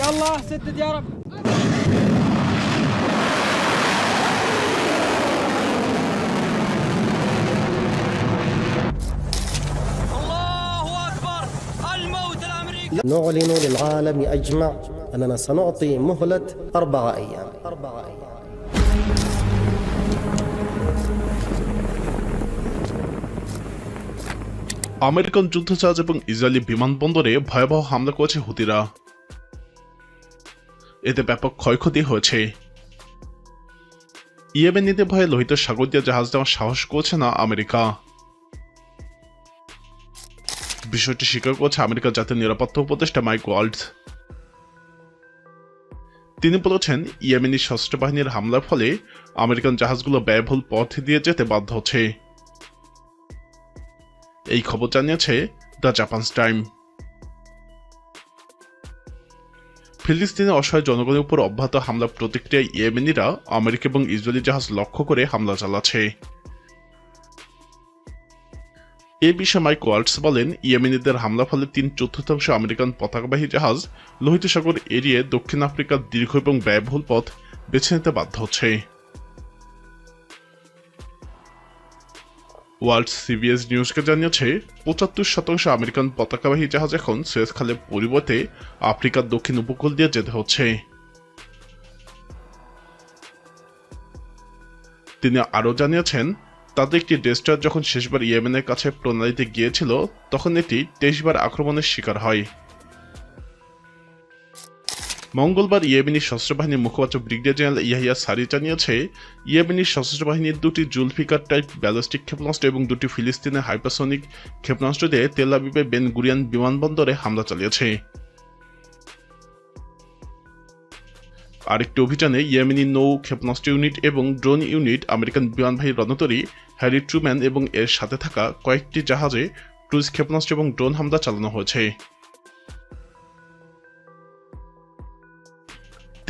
يلا سدد يا رب الله اكبر الموت الامريكي نعلن للعالم أجمع أننا سنعطي مهلة أربعة أيام أربعة أيام American যুদ্ধজাহাজ এবং Israeli বিমানবন্দরে ভয়াবহ হামলা করেছে হুতিরা এতে ব্যাপক ক্ষয়ক্ষতি হয়েছে। ইয়েমেনিতে ভয়ে লোহিত সাগর দিয়ে জাহাজ দেওয়ার সাহস করছে না আমেরিকা। বিষয়টি স্বীকার করছে আমেরিকার জাতীয় নিরাপত্তা উপদেষ্টা মাইক ওয়াল্ডস তিনি বলেছেন, ইয়েমেনি সশস্ত্র বাহিনীর হামলার ফলে আমেরিকান জাহাজগুলো ব্যয়বহুল পথ দিয়ে যেতে বাধ্য হচ্ছে। এই খবর জানিয়েছে দ্য জাপানস টাইম। ফিলিস্তিনে অসহায় জনগণের উপর অব্যাহত হামলা প্রতিক্রিয়ায় ইয়েমেনিরা আমেরিকা এবং ইসরায়েলি জাহাজ লক্ষ্য করে হামলা চালাচ্ছে। এ বিষয়ে মাইক ওয়ার্ডস বলেন, ইয়েমেনিদের হামলা ফলে তিন চতুর্থাংশ আমেরিকান পতাকাবাহী জাহাজ লোহিত সাগর এড়িয়ে দক্ষিণ আফ্রিকার দীর্ঘ এবং ব্যয়বহুল পথ বেছে নিতে বাধ্য হচ্ছে। ওয়ার্ল্ড সিবিএস নিউজকে জানিয়েছে, পঁচাত্তর শতাংশ আমেরিকান পতাকাবাহী জাহাজ এখন সুয়েজ খালের পরিবর্তে আফ্রিকার দক্ষিণ উপকূল দিয়ে যেতে হচ্ছে। তিনি আরও জানিয়েছেন, তাদের একটি ডেস্টার যখন শেষবার ইয়েমেনের কাছে প্রণালীতে গিয়েছিল, তখন এটি তেইশবার আক্রমণের শিকার হয়। মঙ্গলবার ইয়েমেনি সশস্ত্র বাহিনীর মুখপাত্র ব্রিগেডিয়ার জেনারেল ইয়াহিয়া সারি জানিয়েছে, ইয়েমেনি সশস্ত্র বাহিনীর দুটি জুলফিকার টাইপ ব্যালিস্টিক ক্ষেপণাস্ত্র এবং দুটি ফিলিস্তিনের হাইপারসনিক ক্ষেপণাস্ত্র দিয়ে তেল আবিবে বেন গুরিয়ান বিমানবন্দরে হামলা চালিয়েছে। আরেকটি অভিযানে ইয়েমেনি নৌ ক্ষেপণাস্ত্র ইউনিট এবং ড্রোন ইউনিট আমেরিকান বিমানবাহী রণতরী, হ্যারি ট্রুম্যান এবং এর সাথে থাকা কয়েকটি জাহাজে ক্রুজ ক্ষেপণাস্ত্র এবং ড্রোন হামলা চালানো হয়েছে।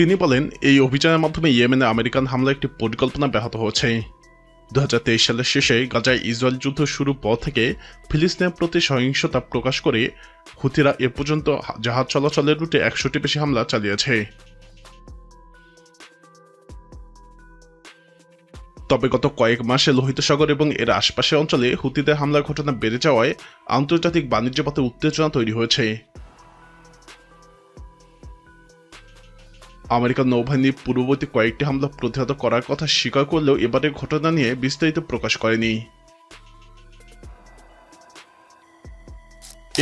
তিনি বলেন, এই অভিযানের মাধ্যমে ইয়েমেনে আমেরিকান হামলা একটি পরিকল্পনা ব্যাহত হয়েছে। দুহাজার তেইশ সালের শেষে গাজায় ইসরায়েল যুদ্ধ শুরু পর থেকে ফিলিস্তিনের প্রতি সহিংসতা প্রকাশ করে হুতিরা এ পর্যন্ত জাহাজ চলাচলের রুটে একশোটি বেশি হামলা চালিয়েছে। তবে গত কয়েক মাসে লোহিত সাগর এবং এর আশপাশের অঞ্চলে হুতিদের হামলার ঘটনা বেড়ে যাওয়ায় আন্তর্জাতিক বাণিজ্য পথে উত্তেজনা তৈরি হয়েছে। আমেরিকান নৌবাহিনী পূর্ববর্তী কয়েকটি হামলা প্রতিহত করার কথা স্বীকার করলেও এবারের ঘটনা নিয়ে বিস্তারিত প্রকাশ করেনি।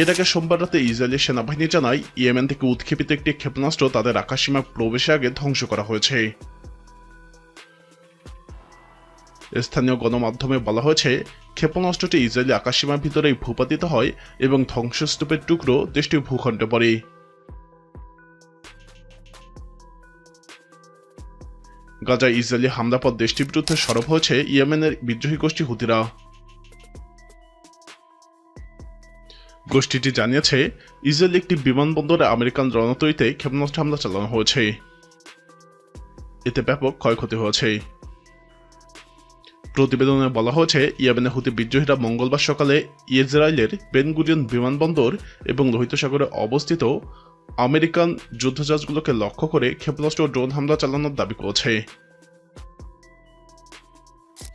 এর আগে সোমবার রাতে ইসরায়েলি সেনাবাহিনী জানায়, ইয়েমেন থেকে উৎক্ষেপিত একটি ক্ষেপণাস্ত্র তাদের আকাশসীমা প্রবেশের আগে ধ্বংস করা হয়েছে। স্থানীয় গণমাধ্যমে বলা হয়েছে, ক্ষেপণাস্ত্রটি ইসরায়েলি আকাশসীমার ভিতরেই ভূপাতিত হয় এবং ধ্বংসস্তূপের টুকরো দেশটির ভূখণ্ডে পড়ে। গাজায় ইসরায়েলি হামলা পর দেশটির বিরুদ্ধে সরব হয়েছে ইয়েমেনের বিদ্রোহী গোষ্ঠী হুতিরা। গোষ্ঠীটি জানিয়েছে, ইসরায়েল একটি বিমানবন্দরে আমেরিকান রণতরীতে ক্ষেপণাস্ত্র হামলা চালানো হয়েছে। এতে ব্যাপক ক্ষয়ক্ষতি হয়েছে। প্রতিবেদনে বলা হয়েছে, ইয়েমেনের হুতি বিদ্রোহীরা মঙ্গলবার সকালে ইসরায়েলের বেনগুরিয়ন বিমানবন্দর এবং লোহিত সাগরে অবস্থিত আমেরিকান যুদ্ধজাহাজগুলোকে লক্ষ্য করে ক্ষেপণাস্ত্র ও ড্রোন হামলা চালানোর দাবি করেছে।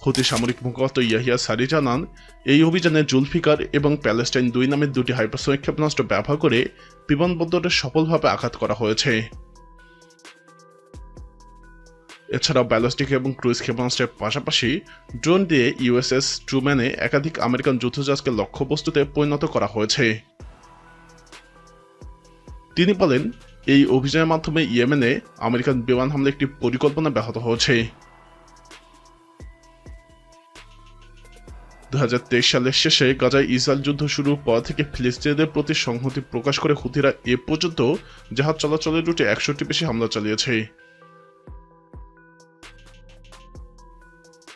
হুতি সামরিক মুখপাত্র ইয়াহিয়া সারি জানান, এই অভিযানে জুলফিকার এবং প্যালেস্টাইন দুই নামের দুটি হাইপারসনিক ক্ষেপণাস্ত্র ব্যবহার করে বিমানবন্দরে সফলভাবে আঘাত করা হয়েছে। এছাড়াও ব্যালিস্টিক এবং ক্রুইজ ক্ষেপণাস্ত্রের পাশাপাশি ড্রোন দিয়ে ইউএসএস ট্রুম্যানে একাধিক আমেরিকান যুদ্ধজাহাজকে লক্ষ্যবস্তুতে পরিণত করা হয়েছে। তিনি বলেন, এই অভিযানের মাধ্যমে ইয়েমেনে আমেরিকান বিমান হামলা একটি পরিকল্পনা ব্যাহত হয়েছে। দু হাজার তেইশ সালের শেষে গাজায় ইসরায়েল যুদ্ধ শুরুর পর থেকে ফিলিস্তিনিদের প্রতি সংহতি প্রকাশ করে হুতিরা এ পর্যন্ত জাহাজ চলাচলের রুটে একশোটি বেশি হামলা চালিয়েছে।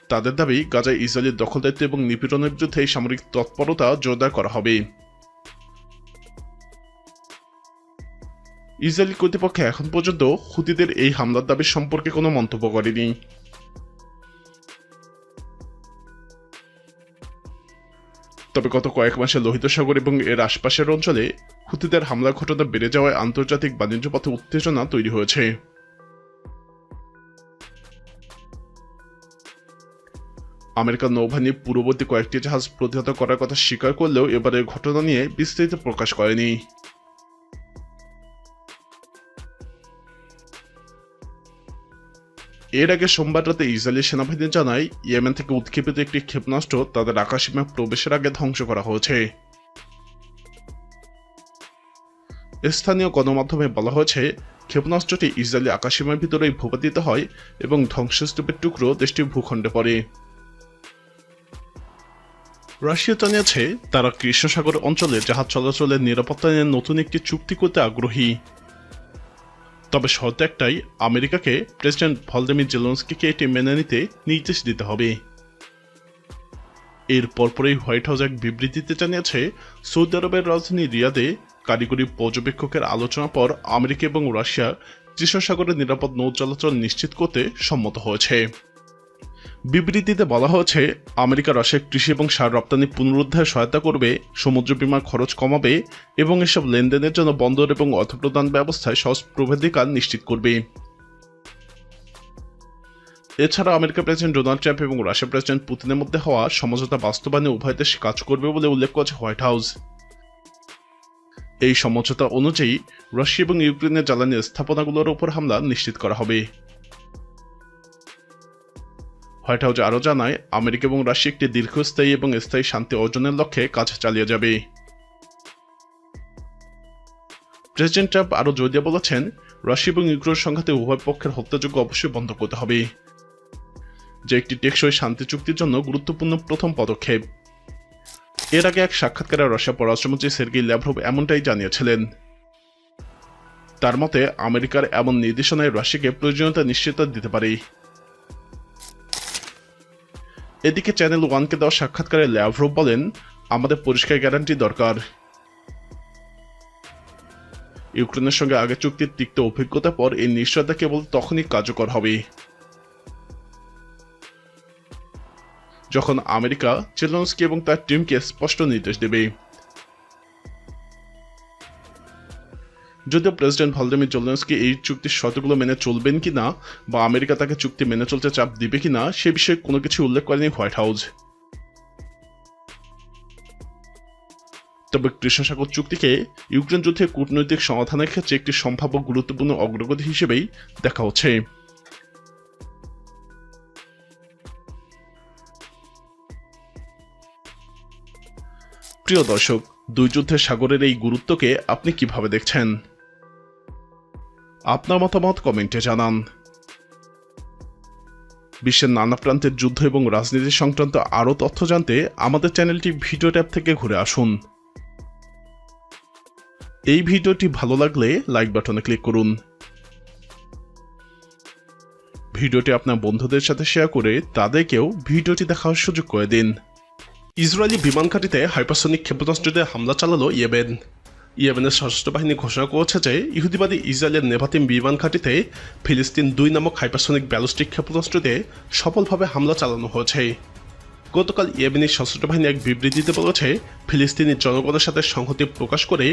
তাদের দাবি, গাজায় ইসরায়েলের দখলদারিত্ব এবং নিপীড়নের বিরুদ্ধে সামরিক তৎপরতা জোরদার করা হবে। ইসরায়েলি কর্তৃপক্ষ এখন পর্যন্ত হুতিদের এই হামলার দাবি সম্পর্কে কোনো মন্তব্য করেনি। তবে গত কয়েক মাসে লোহিত সাগর এবং এর আশপাশের অঞ্চলে হুতিদের হামলা ঘটনা বেড়ে যাওয়ায় আন্তর্জাতিক বাণিজ্য পথে উত্তেজনা তৈরি হয়েছে। আমেরিকার নৌবাহিনী পূর্ববর্তী কয়েকটি জাহাজ প্রতিহত করার কথা স্বীকার করলেও এবারের ঘটনা নিয়ে বিস্তারিত প্রকাশ করেনি। এর আগে সোমবার রাতে ইসরায়েলি সেনাবাহিনী জানায়, ইয়েমেন থেকে উৎক্ষেপিত একটি ক্ষেপণাস্ত্র তাদের আকাশসীমা প্রবেশের আগে ধ্বংস করা হয়েছে। স্থানীয় গণমাধ্যমে বলা হয়েছে, ক্ষেপণাস্ত্রটি ইসরায়েলি আকাশসীমার ভিতরেই ভূপাতিত হয় এবং ধ্বংসস্তূপের টুকরো দেশটির ভূখণ্ডে পড়ে। রাশিয়া জানিয়েছে, তারা কৃষ্ণসাগর অঞ্চলে জাহাজ চলাচলের নিরাপত্তা নিয়ে নতুন একটি চুক্তি করতে আগ্রহী। তবে শর্ত একটাই, আমেরিকাকে প্রেসিডেন্ট ভলদেমির জেলন্সকিকে এটি মেনে নিতে নির্দেশ দিতে হবে। এর পরপরই হোয়াইট হাউস এক বিবৃতিতে জানিয়েছে, সৌদি আরবের রাজধানী রিয়াদে কারিগরি পর্যবেক্ষকের আলোচনা পর আমেরিকা এবং রাশিয়া কৃষ্ণ সাগরের নিরাপদ নৌ চলাচল নিশ্চিত করতে সম্মত হয়েছে। বিবৃতিতে বলা হয়েছে আমেরিকা রাশিয়ার কৃষি এবং সার রপ্তানি পুনরুদ্ধারে সহায়তা করবে, সমুদ্র বিমার খরচ কমাবে এবং এসব লেনদেনের জন্য বন্দর এবং অর্থপ্রদান ব্যবস্থায় সহজ প্রবেশাধিকার নিশ্চিত করবে। এছাড়া আমেরিকা প্রেসিডেন্ট ডোনাল্ড ট্রাম্প এবং রাশিয়া প্রেসিডেন্ট পুতিনের মধ্যে হওয়া সমঝোতা বাস্তবায়নে উভয় দেশ কাজ করবে বলে উল্লেখ করেছে হোয়াইট হাউস। এই সমঝোতা অনুযায়ী, রাশিয়া এবং ইউক্রেনের জ্বালানি স্থাপনাগুলোর উপর হামলা নিশ্চিত করা হবে। হোয়াইট হাউস আরও জানায়, আমেরিকা এবং রাশিয়া একটি দীর্ঘস্থায়ী এবং স্থায়ী শান্তি অর্জনের লক্ষ্যে কাজ চালিয়ে যাবে। প্রেসিডেন্ট ট্রাম্প আরও জোর দিয়ে বলেছেন, রাশিয়া এবং ইউক্রেন সংঘাতে উভয় পক্ষের হত্যাযোগ্য অবশ্যই বন্ধ করতে হবে, যে একটি টেকসই শান্তি চুক্তির জন্য গুরুত্বপূর্ণ প্রথম পদক্ষেপ। এর আগে এক সাক্ষাৎকারে রাশিয়া পররাষ্ট্রমন্ত্রী সের্গি ল্যাভরভ এমনটাই জানিয়েছিলেন। তার মতে, আমেরিকার এমন নির্দেশনায় রাশিয়াকে প্রয়োজনীয়তা নিশ্চিত দিতে পারে। এদিকে চ্যানেল ওয়ানকে দেওয়া সাক্ষাৎকারে ল্যাভরভ বলেন, আমাদের পরিষ্কার গ্যারান্টি দরকার। ইউক্রেনের সঙ্গে আগে চুক্তির তিক্ত অভিজ্ঞতা পর এই নিশ্চয়তা কেবল তখনই কার্যকর হবে। যখন আমেরিকা চেলনস্কি এবং তার টিমকে স্পষ্ট নির্দেশ দেবে। যদিও প্রেসিডেন্ট ভলদিমির জেলেনস্কি এই চুক্তির শর্তগুলো মেনে চলবেন কিনা বা আমেরিকা তাকে চুক্তি মেনে চলতে চাপ দিবে কিনা সে বিষয়ে কোনো কিছু উল্লেখ করেনি হোয়াইট হাউস। তবে কৃষ্ণ সাগর চুক্তিকে ইউক্রেন যুদ্ধে কূটনৈতিক সমাধানের ক্ষেত্রে একটি সম্ভাব্য গুরুত্বপূর্ণ অগ্রগতি হিসেবেই দেখা হচ্ছে। প্রিয় দর্শক, দুই যুদ্ধের সাগরের এই গুরুত্বকে আপনি কীভাবে দেখছেন? আপনার মতামত কমেন্টে জানান। বিশ্বের নানা প্রান্তের যুদ্ধ এবং রাজনীতি সংক্রান্ত আরও তথ্য জানতে আমাদের চ্যানেলটি ভিডিও ট্যাব থেকে ঘুরে আসুন। এই ভিডিওটি ভালো লাগলে লাইক বাটনে ক্লিক করুন। ভিডিওটি আপনার বন্ধুদের সাথে শেয়ার করে তাদেরকেও ভিডিওটি দেখার সুযোগ করে দিন। ইসরায়েলি বিমান ঘাঁটিতে হাইপারসনিক ক্ষেপণাস্ত্রতে হামলা চালালো ইয়েমেন। ইয়েমেনের সশস্ত্র বাহিনী ঘোষণা করেছে যে ইহুদিবাদী ইসরায়েলের নেভাতিম বিমান ঘাঁটিতে ফিলিস্তিন দুই নামক হাইপারসনিক ব্যালিস্টিক ক্ষেপণাস্ত্রতে সফলভাবে হামলা চালানো হয়েছে। গতকাল ইয়েমেনের সশস্ত্র বাহিনী এক বিবৃতিতে বলেছে, ফিলিস্তিনি জনগণের সাথে সংহতি প্রকাশ করে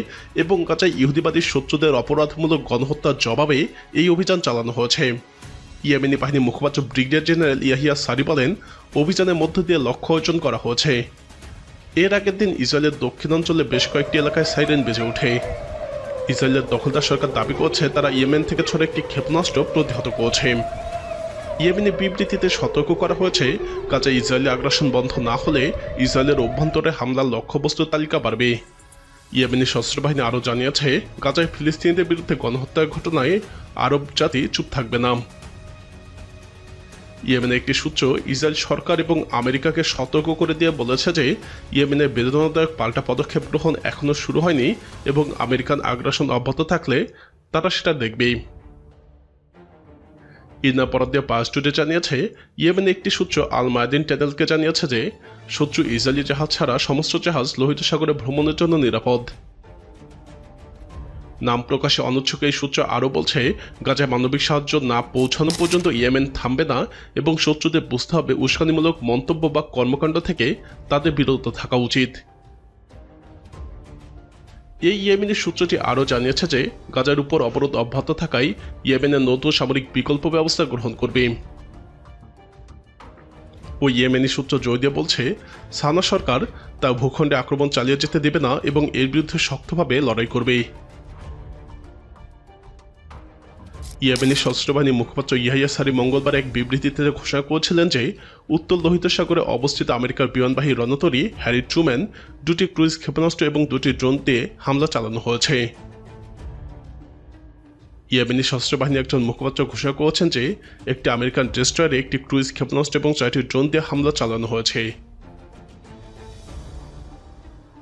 এবং কাছে ইহুদিবাদী শত্রুদের অপরাধমূলক গণহত্যার জবাবে এই অভিযান চালানো হয়েছে। ইয়েমেনি বাহিনী মুখপাত্র ব্রিগেডিয়ার জেনারেল ইয়াহিয়া সারি বলেন, অভিযানের মধ্য দিয়ে লক্ষ্য অর্জন করা হয়েছে। এর আগের দিন ইসরায়েলের দক্ষিণাঞ্চলে বেশ কয়েকটি এলাকায় সাইরেন বেজে ওঠে। ইসরায়েলের দখলদার সরকার দাবি করছে, তারা ইয়েমেন থেকে ছোট একটি ক্ষেপণাস্ত্র প্রতিহত করেছে। ইয়েমেনি বিবৃতিতে সতর্ক করা হয়েছে, কাজে ইসরায়েলি আগ্রাসন বন্ধ না হলে ইসরায়েলের অভ্যন্তরে হামলার লক্ষ্যবস্তুর তালিকা বাড়বে। ইয়েমেনি সশস্ত্র বাহিনী আরও জানিয়েছে, গাজায় ফিলিস্তিনিদের বিরুদ্ধে গণহত্যার ঘটনায় আরব জাতি চুপ থাকবে না। ইয়েমেনের একটি সূত্র ইসরায়েল সরকার এবং আমেরিকাকে সতর্ক করে দিয়ে বলেছে যে ইয়েমেনের বেদনাদায়ক পাল্টা পদক্ষেপ গ্রহণ এখনও শুরু হয়নি এবং আমেরিকান আগ্রাসন অব্যাহত থাকলে তারা সেটা দেখবেই। ইরনা পরাদ্দীয় পাঁচ টুডে জানিয়েছে, ইয়েমেনের একটি সূত্র আল মায়াদিন টেনেলকে জানিয়েছে যে, শত্রু ইসরায়েলি জাহাজ ছাড়া সমস্ত জাহাজ লোহিত সাগরে ভ্রমণের জন্য নিরাপদ। নাম প্রকাশে অনুচ্ছুক এই সূত্র আরও বলছে, গাজায় মানবিক সাহায্য না পৌঁছানো পর্যন্ত ইয়েমেন থামবে না এবং শত্রুদের বুঝতে হবে উস্কানিমূলক মন্তব্য বা কর্মকাণ্ড থেকে তাদের বিরত থাকা উচিত। এই ইয়েমেনের সূত্রটি আরও জানিয়েছে যে, গাজার উপর অবরোধ অব্যাহত থাকায় ইয়েমেনের নতুন সামরিক বিকল্প ব্যবস্থা গ্রহণ করবে। ওই ইয়েমেনি সূত্র জয় বলছে, সানা সরকার তা ভূখণ্ডে আক্রমণ চালিয়ে যেতে দেবে না এবং এর বিরুদ্ধে শক্তভাবে লড়াই করবে। ইয়েমেনি সশস্ত্র বাহিনীর মুখপাত্র ইয়াহিয়া সারি মঙ্গলবার এক বিবৃতিতে ঘোষণা করেছিলেন যে, উত্তর লোহিত সাগরে অবস্থিত আমেরিকার বিমানবাহী রণতরী, হ্যারি ট্রুম্যান, দুটি ক্রুইজ ক্ষেপণাস্ত্র এবং দুটি ড্রোন দিয়ে হামলা চালানো হয়েছে। ইয়েমেনি সশস্ত্র বাহিনীর একজন মুখপাত্র ঘোষণা করেছেন যে, একটি আমেরিকান ডেস্ট্রয়ারে একটি ক্রুইজ ক্ষেপণাস্ত্র এবং চারটি ড্রোন দিয়ে হামলা চালানো হয়েছে।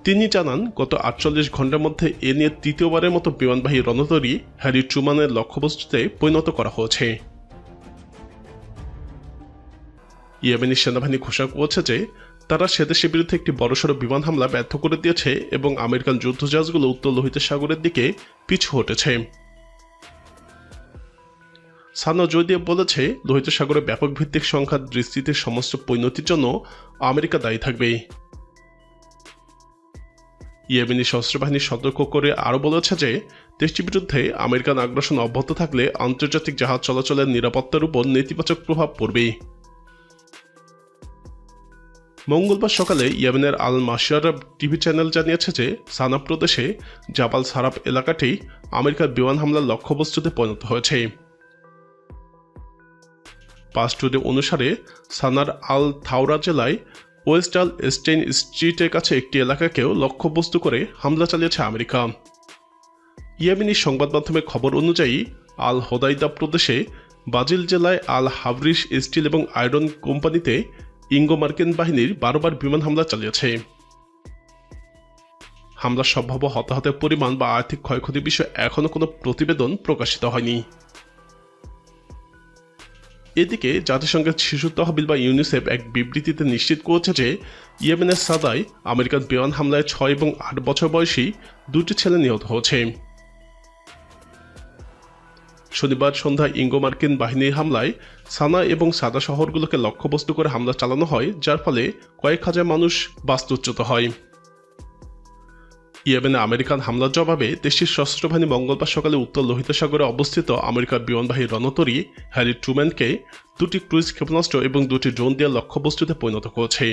তিনি জানান, গত আটচল্লিশ ঘণ্টার মধ্যে এ নিয়ে তৃতীয়বারের মতো বিমানবাহী রণতরী হ্যারি ট্রুমানের লক্ষ্যবস্তুতে পরিণত করা হয়েছে। ইয়েমেনি সেনাবাহিনী ঘোষণা করেছে যে, তারা সেদেশের বিরুদ্ধে একটি বড়সড় বিমান হামলা ব্যর্থ করে দিয়েছে এবং আমেরিকান যুদ্ধজাহাজগুলো উত্তর লোহিত সাগরের দিকে পিছু হটেছে। সানা জয়দেব বলেছে, লোহিত সাগরে ব্যাপক ভিত্তিক সংখ্যার দৃষ্টিতে সমস্ত পরিণতির জন্য আমেরিকা দায়ী থাকবে। ইয়েমেনি সশস্ত্র বাহিনী সতর্ক করে আরও বলেছে যে, দেশটির বিরুদ্ধে আমেরিকান আগ্রাসন অব্যাহত থাকলে আন্তর্জাতিক জাহাজ চলাচলের নিরাপত্তার উপর নেতিবাচক প্রভাব পড়বে মঙ্গলবার সকালে ইয়েমেনের আল মাসিয়ার টিভি চ্যানেল জানিয়েছে যে সানা প্রদেশে জাবাল সারাপ এলাকাটি আমেরিকার বিমান হামলার লক্ষ্যবস্তুতে পরিণত হয়েছে। পাসটুডে অনুসারে, সানার আল থাওরা জেলায় ওয়েস্ট আল স্টেইন স্ট্রিটের কাছে একটি এলাকাকেও লক্ষ্যবস্তু করে হামলা চালিয়েছে আমেরিকা। ইয়েমেনি সংবাদ মাধ্যমের খবর অনুযায়ী, আল হোদাইদা প্রদেশে বাজিল জেলায় আল হাভরিস স্টিল এবং আয়রন কোম্পানিতে ইঙ্গো মার্কিন বাহিনীর বারোবার বিমান হামলা চালিয়েছে। হামলার সম্ভাব্য হতাহতের পরিমাণ বা আর্থিক ক্ষয়ক্ষতির বিষয়ে এখনও কোনো প্রতিবেদন প্রকাশিত হয়নি। এদিকে জাতিসংঘের শিশু তহবিল বা ইউনিসেফ এক বিবৃতিতে নিশ্চিত করেছে যে ইয়েমেনের সাদায় আমেরিকান বিমান হামলায় ছয় এবং আট বছর বয়সী দুটি ছেলে নিহত হয়েছে। শনিবার সন্ধ্যায় ইঙ্গো মার্কিন বাহিনীর হামলায় সানা এবং সাদা শহরগুলোকে লক্ষ্যবস্তু করে হামলা চালানো হয়, যার ফলে কয়েক হাজার মানুষ বাস্তুচ্যুত হয়। ইয়েমেনে আমেরিকান হামলার জবাবে দেশটির সশস্ত্র বাহিনী মঙ্গলবার সকালে উত্তর লোহিত সাগরে অবস্থিত আমেরিকার বিমানবাহী রণতরী হ্যারি ট্রুম্যানকে দুটি ক্রুইজ ক্ষেপণাস্ত্র এবং দুটি ড্রোন দিয়ে লক্ষ্যবস্তুতে পরিণত করেছে।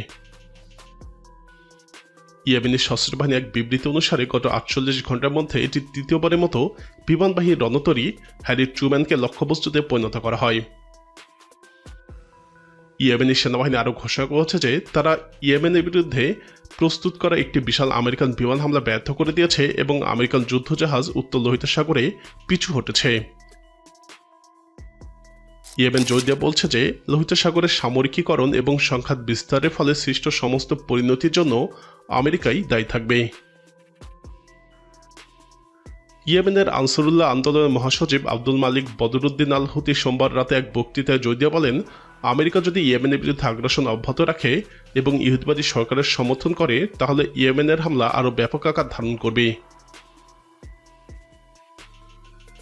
ইয়েমেনের সশস্ত্র বাহিনী এক বিবৃতি অনুসারে গত আটচল্লিশ ঘণ্টার মধ্যে এটি তৃতীয়বারের মতো বিমানবাহী রণতরী হ্যারি ট্রুম্যানকে লক্ষ্যবস্তুতে পরিণত করা হয়। ইয়েমেনি সেনাবাহিনী আরও ঘোষণা করেছে যে তারা ইয়েমেনের বিরুদ্ধে প্রস্তুত করা একটি বিশাল আমেরিকান বিমান হামলা ব্যর্থ করে দিয়েছে এবং আমেরিকান যুদ্ধজাহাজ উত্তর লোহিত সাগরে পিছু হটেছে। ইয়েমেন জৈদিয়া বলছে যে লোহিত সাগরের সামরিকীকরণ এবং সংঘাত বিস্তারের ফলে সৃষ্ট সমস্ত পরিণতির জন্য আমেরিকাই দায়ী থাকবে। ইয়েমেনের আনসারুল্লাহ আন্দোলনের মহাসচিব আব্দুল মালিক বদরুদ্দিন আল হুতি সোমবার রাতে এক বক্তৃতায় জৈদিয়া বলেন আমেরিকা যদি ইয়েমেনের বিরুদ্ধে আগ্রাসন অব্যাহত রাখে এবং ইহুদবাদী সরকারের সমর্থন করে, তাহলে ইয়েমেনের হামলা আরও ব্যাপক আকার ধারণ করবে।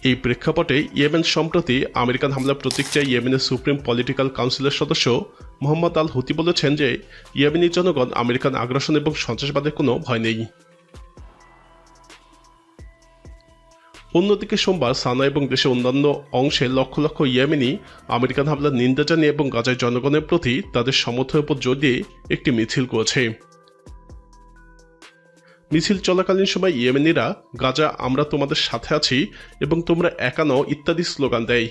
এই প্রেক্ষাপটে ইয়েমেন সম্প্রতি আমেরিকান হামলার প্রতিক্রিয়ায় ইয়েমেনের সুপ্রিম পলিটিক্যাল কাউন্সিলের সদস্য মোহাম্মদ আল হুতি বলেছেন যে, ইয়েমেনি জনগণ আমেরিকান আগ্রাসন এবং সন্ত্রাসবাদের কোনো ভয় নেই। অন্যদিকে সোমবার সানা এবং দেশের অন্যান্য অংশে লক্ষ লক্ষ ইয়েমেনি আমেরিকান হামলার নিন্দা জানিয়ে এবং গাজায় জনগণের প্রতি তাদের সমর্থনের উপর জোর দিয়ে একটি মিছিল করেছে। মিছিল চলাকালীন সময় ইয়েমেনিরা, গাজা, আমরা তোমাদের সাথে আছি এবং তোমরা একানো ইত্যাদি স্লোগান দেয়।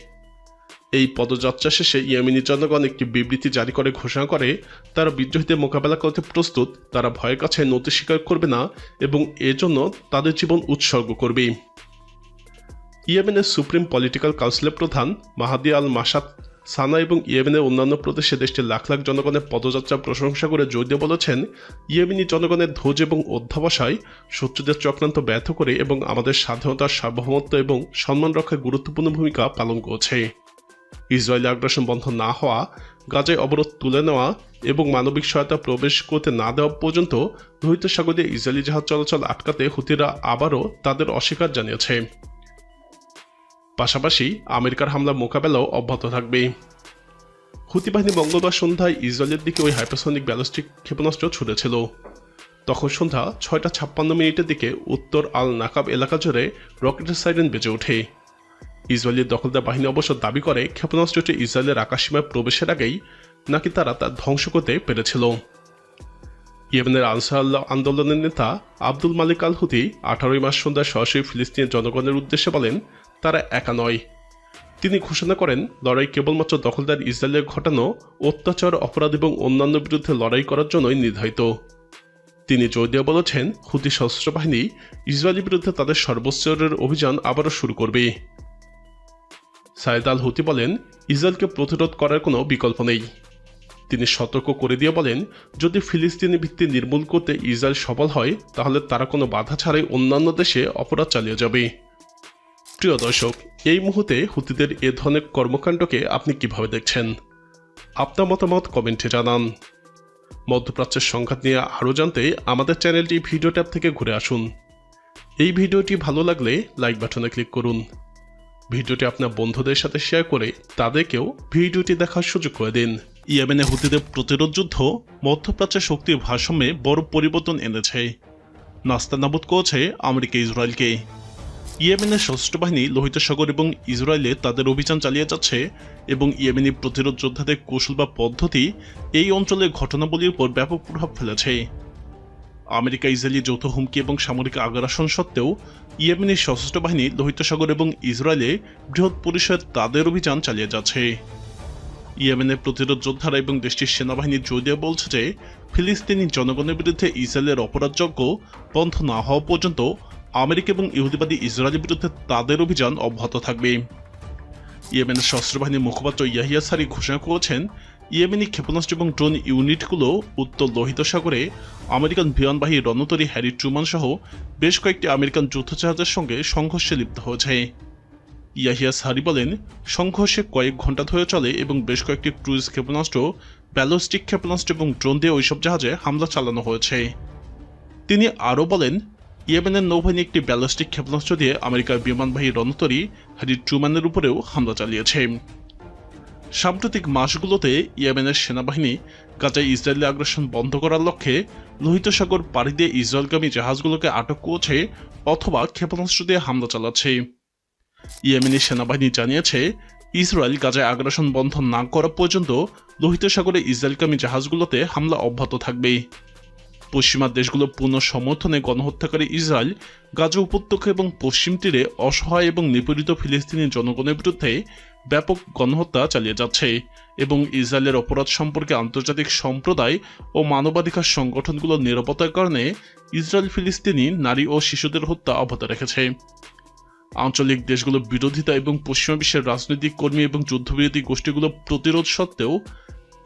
এই পদযাত্রা শেষে ইয়েমেনি জনগণ একটি বিবৃতি জারি করে ঘোষণা করে, তারা বিদ্রোহীদের মোকাবেলা করতে প্রস্তুত, তারা ভয়ের কাছে নতি স্বীকার করবে না এবং এজন্য তাদের জীবন উৎসর্গ করবে। ইয়েমেনের সুপ্রিম পলিটিক্যাল কাউন্সিলের প্রধান মাহাদি আল মাসাদ সানা এবং ইয়েমেনের অন্যান্য প্রদেশে দেশটির লাখ লাখ জনগণের পদযাত্রা প্রশংসা করে জোর দিয়ে বলেছেন, ইয়েমেনি জনগণের ধৈর্য এবং অধ্যাবসায় শত্রুদের চক্রান্ত ব্যর্থ করে এবং আমাদের স্বাধীনতার সার্বভৌমত্ব এবং সম্মান রক্ষায় গুরুত্বপূর্ণ ভূমিকা পালন করছে। ইসরায়েলি আগ্রাসন বন্ধ না হওয়া, গাজায় অবরোধ তুলে নেওয়া এবং মানবিক সহায়তা প্রবেশ করতে না দেওয়া পর্যন্ত লোহিত সাগরে ইসরায়েলি জাহাজ চলাচল আটকাতে হুতিরা আবারও তাদের অস্বীকার জানিয়েছে। পাশাপাশি আমেরিকার হামলা মোকাবেলাও অব্যাহত থাকবে। হুতি বাহিনী মঙ্গলবার সন্ধ্যায় ইসরায়েলের দিকে ওই হাইপারসনিক ব্যালিস্টিক ক্ষেপণাস্ত্র ছুড়েছিল। তখন সন্ধ্যা ছয়টা ছাপ্পান্ন মিনিটের দিকে উত্তর আল নাকাব এলাকা জুড়ে রকেটের সাইরেন বেজে ওঠে। ইসরায়েলি দখলদার বাহিনী অবশ্য দাবি করে, ক্ষেপণাস্ত্রটি ইসরায়েলের আকাশসীমায় প্রবেশের আগেই নাকি তারা তা ধ্বংস করতে পেরেছিল। ইয়েমেনের আনসার আল্লাহ আন্দোলনের নেতা আব্দুল মালিক আল হুতি আঠারোই মাস সন্ধ্যায় সরাসরি ফিলিস্তিনের জনগণের উদ্দেশ্যে বলেন তারা একা নয়। তিনি ঘোষণা করেন, লড়াই কেবলমাত্র দখলদার ইসরায়েলের ঘটানো অত্যাচার, অপরাধ এবং অন্যান্য বিরুদ্ধে লড়াই করার জন্যই নির্ধারিত। তিনি জোর দিয়ে বলেছেন, হুতি সশস্ত্র বাহিনী ইসরায়েলের বিরুদ্ধে তাদের সর্বোচ্চের অভিযান আবারও শুরু করবে। সায়েদ আল হুতি বলেন, ইসরায়েলকে প্রতিরোধ করার কোনো বিকল্প নেই। তিনি সতর্ক করে দিয়ে বলেন, যদি ফিলিস্তিনি ভিত্তি নির্মূল করতে ইসরায়েল সফল হয়, তাহলে তারা কোনো বাধা ছাড়াই অন্যান্য দেশে অপরাধ চালিয়ে যাবে। প্রিয় দর্শক, এই মুহূর্তে হুতিদের এ ধরনের কর্মকাণ্ডকে আপনি কীভাবে দেখছেন? আপনার মতামত কমেন্টে জানান। মধ্যপ্রাচ্যের সংঘাত নিয়ে আরও জানতে আমাদের চ্যানেলটি ভিডিও ট্যাব থেকে ঘুরে আসুন। এই ভিডিওটি ভালো লাগলে লাইক বাটনে ক্লিক করুন। ভিডিওটি আপনার বন্ধুদের সাথে শেয়ার করে তাদেরকেও ভিডিওটি দেখার সুযোগ করে দিন। ইয়েমেনে হুতিদের প্রতিরোধ যুদ্ধ মধ্যপ্রাচ্যের শক্তির ভারসাম্যে বড় পরিবর্তন এনেছে। নাস্তানাবুদ করেছে আমেরিকা ইসরায়েলকে ইয়েমেনের সশস্ত্র বাহিনী লোহিত সাগর এবং ইসরায়েলে তাদের অভিযান চালিয়ে যাচ্ছে এবং ইয়েমেনি প্রতিরোধ যোদ্ধাদের কৌশল বা পদ্ধতি এই অঞ্চলের ঘটনাবলীর উপর ব্যাপক প্রভাব ফেলেছে। আমেরিকা, ইসরায়েলি যৌথ হুমকি এবং সামরিক আগ্রাসন সত্ত্বেও ইয়েমেনের সশস্ত্র বাহিনী লোহিত সাগর এবং ইসরায়েলে বৃহৎ পরিসরে তাদের অভিযান চালিয়ে যাচ্ছে। ইয়েমেনের প্রতিরোধ যোদ্ধারা এবং দেশটির সেনাবাহিনী দিয়ে বলছে যে ফিলিস্তিনি জনগণের বিরুদ্ধে ইসরায়েলের অপরাধযজ্ঞ বন্ধ না হওয়া পর্যন্ত আমেরিকা এবং ইহুদিবাদী ইসরায়েলের বিরুদ্ধে তাদের অভিযান অব্যাহত থাকবে। ইয়েমেনের সশস্ত্র বাহিনীর মুখপাত্র ইয়াহিয়া সারি ঘোষণা করেছেন, ইয়েমেনি ক্ষেপণাস্ত্র এবং ড্রোন ইউনিটগুলো উত্তর লোহিত সাগরে আমেরিকান বিমানবাহী রণতরী হ্যারি ট্রুমান সহ বেশ কয়েকটি আমেরিকান যুদ্ধজাহাজের সঙ্গে সংঘর্ষে লিপ্ত হয়েছে। ইয়াহিয়া সারি বলেন, সংঘর্ষে কয়েক ঘণ্টা ধরে চলে এবং বেশ কয়েকটি ক্রুজ ক্ষেপণাস্ত্র, ব্যালিস্টিক ক্ষেপণাস্ত্র এবং ড্রোন দিয়ে ওইসব জাহাজে হামলা চালানো হয়েছে। তিনি আরও বলেন ইয়েমেনের নৌবাহিনী একটি ব্যালিস্টিক ক্ষেপণাস্ত্র দিয়ে আমেরিকার বিমানবাহী রণতরী হ্যারি ট্রুম্যানের উপরেও হামলা চালিয়েছে। সাম্প্রতিক মাসগুলোতে ইয়েমেনের সেনাবাহিনী গাজায় ইসরায়েলি আগ্রাসন বন্ধ করার লক্ষ্যে লোহিত সাগর পাড়ি দিয়ে ইসরায়েলগামী জাহাজগুলোকে আটক করছে অথবা ক্ষেপণাস্ত্র দিয়ে হামলা চালাচ্ছে। ইয়েমেনি সেনাবাহিনী জানিয়েছে, ইসরায়েল গাজায় আগ্রাসন বন্ধ না করা পর্যন্ত লোহিত সাগরে ইসরায়েলগামী জাহাজগুলোতে হামলা অব্যাহত থাকবে পশ্চিমা দেশগুলো পূর্ণ সমর্থনে গণহত্যাকারী ইসরায়েল গাজা উপত্যকা এবং পশ্চিম তীরে অসহায় এবং নিপীড়িত ফিলিস্তিনি জনগণের বিরুদ্ধে ব্যাপক গণহত্যা চালিয়ে যাচ্ছে এবং ইসরায়েলের অপরাধ সম্পর্কে আন্তর্জাতিক সম্প্রদায় ও মানবাধিকার সংগঠনগুলোর নিরাপত্তার কারণে ইসরায়েল ফিলিস্তিনি নারী ও শিশুদের হত্যা অব্যাহত রেখেছে। আঞ্চলিক দেশগুলোর বিরোধিতা এবং পশ্চিমা বিশ্বের রাজনৈতিক কর্মী এবং যুদ্ধবিরোধী গোষ্ঠীগুলো প্রতিরোধ সত্ত্বেও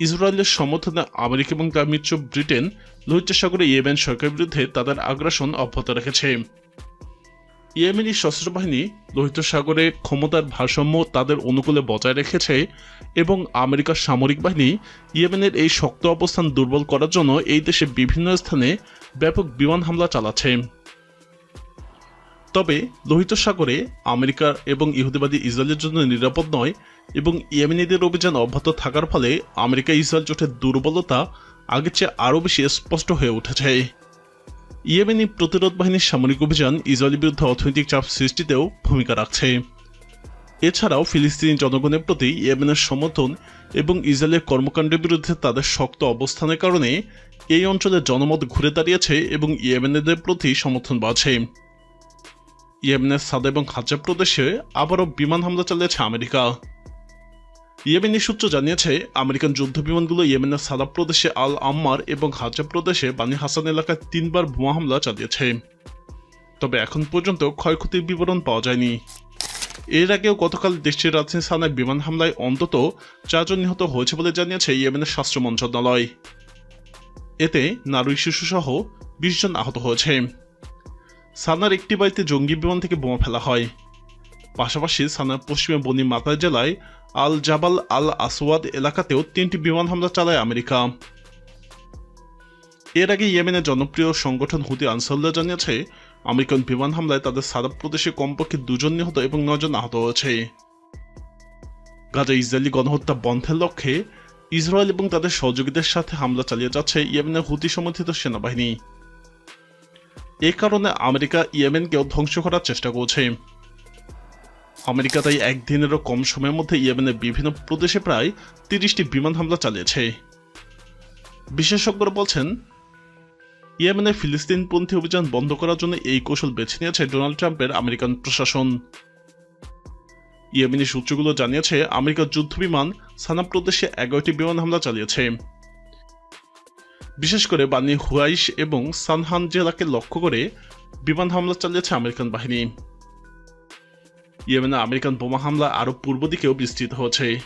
ইসরায়েলের সমর্থনে আমেরিকা এবং তার মিত্র ব্রিটেন লোহিত সাগরে ইয়েমেন সরকারের বিরুদ্ধে তাদের আগ্রাসন অব্যাহত রেখেছে। ইয়েমেনি সশস্ত্র বাহিনী লোহিত সাগরে ক্ষমতার ভারসাম্য তাদের অনুকূলে বজায় রেখেছে এবং আমেরিকার সামরিক বাহিনী ইয়েমেনের এই শক্ত অবস্থান দুর্বল করার জন্য এই দেশে বিভিন্ন স্থানে ব্যাপক বিমান হামলা চালাচ্ছে। তবে লোহিত সাগরে আমেরিকার এবং ইহুদিবাদী ইসরায়েলের জন্য নিরাপদ নয় এবং ইয়েমেনিদের অভিযান অব্যাহত থাকার ফলে আমেরিকা ইসরায়েল জোটের দুর্বলতা আগের চেয়ে আরও বেশি স্পষ্ট হয়ে উঠেছে। ইয়েমেনি প্রতিরোধ বাহিনীর সামরিক অভিযান ইসরায়েলের বিরুদ্ধে অর্থনৈতিক চাপ সৃষ্টিতেও ভূমিকা রাখছে। এছাড়াও ফিলিস্তিনি জনগণের প্রতি ইয়েমেনের সমর্থন এবং ইসরায়েলের কর্মকাণ্ডের বিরুদ্ধে তাদের শক্ত অবস্থানের কারণে এই অঞ্চলে জনমত ঘুরে দাঁড়িয়েছে এবং ইয়েমেনেদের প্রতি সমর্থন বাড়ছে। ইয়েমেনের সাদা এবং হাজা প্রদেশে আবারও বিমান হামলা চালিয়েছে আমেরিকা। ইয়েমেনি সূত্র জানিয়েছে, আমেরিকান যুদ্ধ বিমানগুলো ইয়েমেনের সাদা প্রদেশে আল আম্মার এবং হাজা প্রদেশে বানি হাসান এলাকায় তিনবার বোমা হামলা চালিয়েছে। তবে এখন পর্যন্ত ক্ষয়ক্ষতির বিবরণ পাওয়া যায়নি। এর আগেও গতকাল দেশটির রাজধানী সানায় বিমান হামলায় অন্তত চারজন নিহত হয়েছে বলে জানিয়েছে ইয়েমেনের স্বাস্থ্য মন্ত্রণালয়। এতে নারী শিশুসহ বিশ জন আহত হয়েছে। সানার একটি বাড়িতে জঙ্গি বিমান থেকে বোমা ফেলা হয়। পাশাপাশি সানার পশ্চিমে বনি মাতা জেলায় আল জাবাল আল আসওয়াদ এলাকাতেও তিনটি বিমান হামলা চালায় আমেরিকা। এর আগে ইয়েমেনের জনপ্রিয় সংগঠন হুতি আনসাল্লাহ জানিয়েছে, আমেরিকান বিমান হামলায় তাদের সাদাব প্রদেশে কমপক্ষে দুজন নিহত এবং নজন আহত হয়েছে। গাজা ইসরায়েলি গণহত্যা বন্ধের লক্ষ্যে ইসরায়েল এবং তাদের সহযোগীদের সাথে হামলা চালিয়ে যাচ্ছে ইয়েমেনের হুতি সমর্থিত সেনাবাহিনী। এ কারণে আমেরিকা ইয়েমেনকেও ধ্বংস করার চেষ্টা করছে। আমেরিকা তাই একদিনেরও কম সময়ের মধ্যে ইয়েমেনের বিভিন্ন প্রদেশে প্রায় তিরিশটি বিমান হামলা চালিয়েছে। বিশেষজ্ঞরা বলছেন ইয়েমেনে ফিলিস্তিনপন্থী অভিযান বন্ধ করার জন্য এই কৌশল বেছে নিয়েছে ডোনাল্ড ট্রাম্পের আমেরিকান প্রশাসন। ইয়েমেনি সূত্রগুলো জানিয়েছে, আমেরিকার যুদ্ধবিমান সানা প্রদেশে এগারোটি বিমান হামলা চালিয়েছে। বিশেষ করে বানি হুয়াইশ এবং সানহান জেলাকে লক্ষ্য করে বিমান হামলা চালিয়েছে আমেরিকান বাহিনী। ইয়েমেনে আমেরিকান বোমা হামলা আরও পূর্ব দিকেও বিস্তৃত হয়েছে।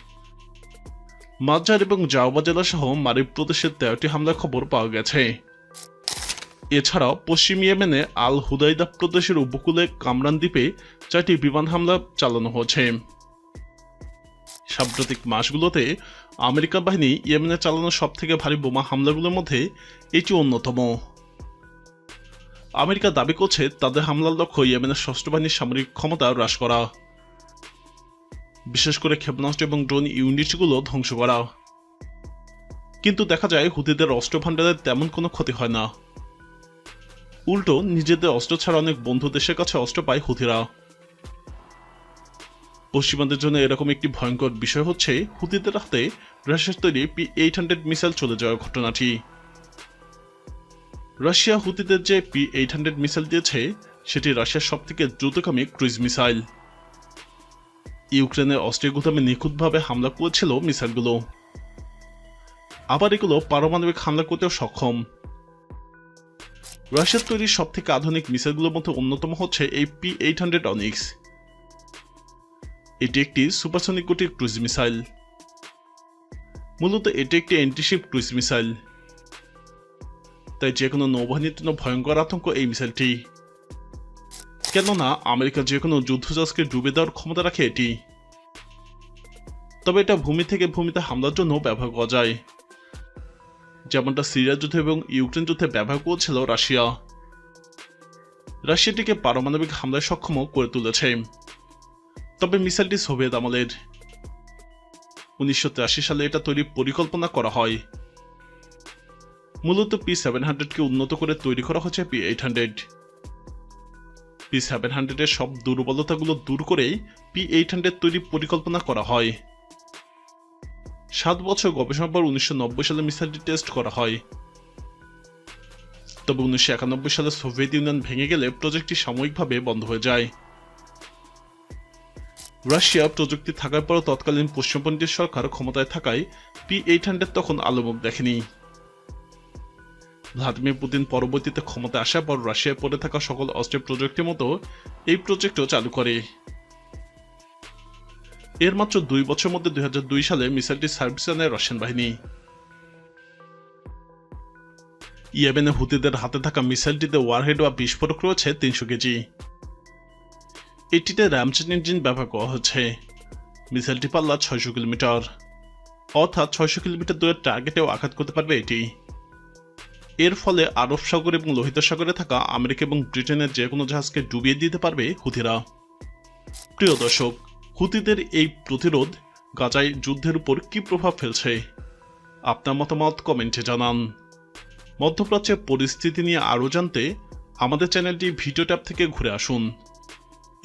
মাজার এবং জাওবা জেলা সহ মারিব প্রদেশের তেরোটি হামলার খবর পাওয়া গেছে। এছাড়াও পশ্চিম ইয়েমেনে আল হুদাইদা প্রদেশের উপকূলে কামরান দ্বীপে চারটি বিমান হামলা চালানো হয়েছে। সাম্প্রতিক মাসগুলোতে আমেরিকা বাহিনী ইয়েমেনে চালানো সব থেকে ভারী বোমা হামলাগুলোর মধ্যে এটি অন্যতম। আমেরিকা দাবি করছে তাদের হামলার লক্ষ্য ইয়েমেনের ষষ্ঠ বাহিনীর সামরিক ক্ষমতা হ্রাস করা। বিশেষ করে ক্ষেপণাস্ত্র এবং ড্রোন ইউনিটগুলো ধ্বংস করা। কিন্তু দেখা যায় হুতিদের অস্ত্র ভাণ্ডারের তেমন কোনো ক্ষতি হয় না। উল্টো, নিজেদের অস্ত্র ছাড়া অনেক বন্ধু দেশের কাছে অস্ত্র পায় হুতিরা। পশ্চিমাদের জন্য এরকম একটি ভয়ঙ্কর বিষয় হচ্ছে, হুতিদের হাতে রাশিয়ার তৈরি পি এইট হান্ড্রেড মিসাইল চলে যাওয়ার ঘটনাটি। রাশিয়া হুতিদের যে পি এইট হান্ড্রেড মিসাইল দিয়েছে, সেটি রাশিয়ার সব থেকে দ্রুতগামী ক্রুইজ মিসাইল। ইউক্রেনের অস্ত্রের গুদামে নিখুঁতভাবে হামলা করেছিল মিসাইলগুলো। আবার এগুলো পারমাণবিক হামলা করতেও সক্ষম। রাশিয়ার তৈরি সব থেকে আধুনিক মিসাইলগুলোর মধ্যে অন্যতম হচ্ছে এই পি এইট হান্ড্রেড অনিক্স। এটি একটি সুপারসনিক গতির ক্রুজ মিসাইল মূলত এটি একটি অ্যান্টিশিপ ক্রুজ মিসাইল তাই যে কোনো নৌবাহিনীর জন্য ভয়ঙ্কর আতঙ্ক এই মিসাইলটি কেননা, আমেরিকা যে কোনো যুদ্ধজাহাজকে ডুবে দেওয়ার ক্ষমতা রাখে এটি। তবে এটা ভূমি থেকে ভূমিতে হামলার জন্য ব্যবহার করা যায়। যেমনটা সিরিয়া যুদ্ধ এবং ইউক্রেন যুদ্ধে ব্যবহার করেছিল রাশিয়া। রাশিয়াটিকে পারমাণবিক হামলায় সক্ষম করে তুলেছে। তবে মিসাইলটি সোভিয়েত আমলের উনিশশো তিরাশি সালে এটা তৈরির পরিকল্পনা করা হয়। মূলত পি সেভেন হান্ড্রেডকে উন্নত করে তৈরি করা হচ্ছে P eight hundred. P seven হান্ড্রেডের সব দুর্বলতাগুলো দূর করেই পি এইট হান্ড্রেড তৈরির পরিকল্পনা করা হয়। সাত বছর গবেষণার পর উনিশশো নব্বই সালে মিসাইলটি টেস্ট করা হয়। তবে উনিশশো একানব্বই সালে সোভিয়েত ইউনিয়ন ভেঙে গেলে প্রজেক্টটি সাময়িকভাবে বন্ধ হয়ে যায়। রাশিয়া প্রযুক্তি থাকার পরও তৎকালীন পশ্চিমপন্থী সরকার ক্ষমতায় থাকায় পি এইট হান্ড্রেড তখন আলোমুখ দেখেনি। ভ্লাদিমির পুতিন পরবর্তীতে ক্ষমতায় আসার পর রাশিয়ায় পড়ে থাকা সকল অস্ত্রের প্রজেক্টের মতো এই প্রজেক্টও চালু করে। এর মাত্র দুই বছর মধ্যে দুই হাজার দুই সালে মিসাইলটি সার্ভিসে নেয় রাশিয়ান বাহিনী। ইয়েমেনে হুতিদের হাতে থাকা মিসাইলটিতে ওয়ারহেড বা বিস্ফোরক রয়েছে তিনশো কেজি। এটিতে র্যামচেন ইঞ্জিন ব্যবহার করা হচ্ছে। মিসাইলটি পাল্লা ছয়শো কিলোমিটার। অর্থাৎ ছয়শো কিলোমিটার দূরের টার্গেটেও আঘাত করতে পারবে এটি। এর ফলে আরব সাগর এবং লোহিত সাগরে থাকা আমেরিকা এবং ব্রিটেনের যে কোনো জাহাজকে ডুবিয়ে দিতে পারবে হুতিরা। প্রিয় দর্শক, হুতিদের এই প্রতিরোধ গাজায় যুদ্ধের উপর কি প্রভাব ফেলছে? আপনার মতামত কমেন্টে জানান। মধ্যপ্রাচ্যের পরিস্থিতি নিয়ে আরও জানতে আমাদের চ্যানেলটি ভিডিও ট্যাব থেকে ঘুরে আসুন।